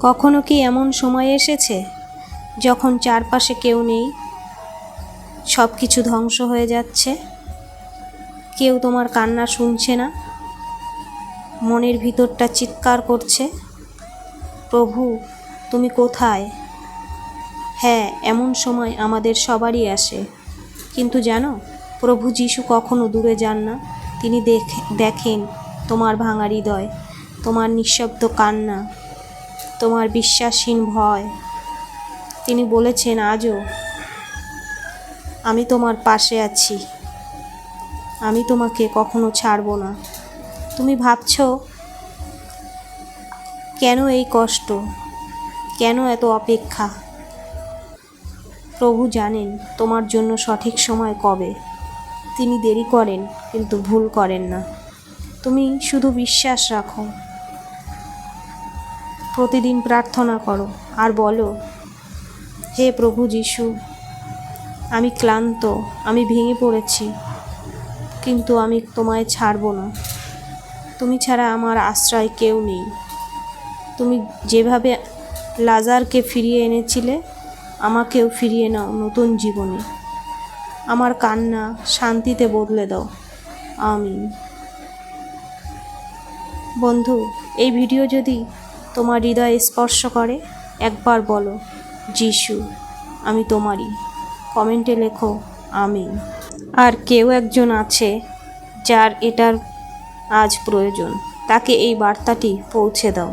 কখনো কি এমন সময় এসেছে যখন চারপাশে কেউ নেই? সব কিছু ধ্বংস হয়ে যাচ্ছে। কেউ তোমার কান্না শুনছে না? মনের ভিতরটা চিৎকার করছে। প্রভু, তুমি কোথায়? হ্যাঁ এমন সময় আমাদের সবারই আসে। কিন্তু জানো, প্রভু যিশু কখনো দূরে যান না। তিনি দেখে, দেখেন তোমার ভাঙা হৃদয়, তোমার নিঃশব্দ কান্না। তোমার বিশ্বাসহীন ভয়। তিনি বলেছেন, আজও আমি তোমার পাশে আছি। আমি তোমাকে কখনো ছাড়বো না। তুমি ভাবছ, কেন এই কষ্ট? কেন এত অপেক্ষা? প্রভু জানেন তোমার জন্য সঠিক সময় কবে। তিনি দেরি করেন, কিন্তু ভুল করেন না। তুমি শুধু বিশ্বাস রাখো। প্রতিদিন প্রার্থনা করো আর বলো, হে প্রভু যিশু, আমি ক্লান্ত, আমি ভেঙে পড়েছি, কিন্তু আমি তোমায় ছাড়বো না। তুমি ছাড়া আমার আশ্রয় কেউ নেই। তুমি যেভাবে লাজারকে ফিরিয়ে এনেছিলে, আমাকেও ফিরিয়ে নাও নতুন জীবনে। আমার কান্না শান্তিতে বদলে দাও। আমিন। বন্ধু, এই ভিডিও যদি তোমার হৃদয়ে স্পর্শ করে, একবার বলো, যিশু, আমি তোমারই। কমেন্টে লেখো আমি আর কেউ একজন আছে যার এটার আজ প্রয়োজন, তাকে এই বার্তাটি পৌঁছে দাও।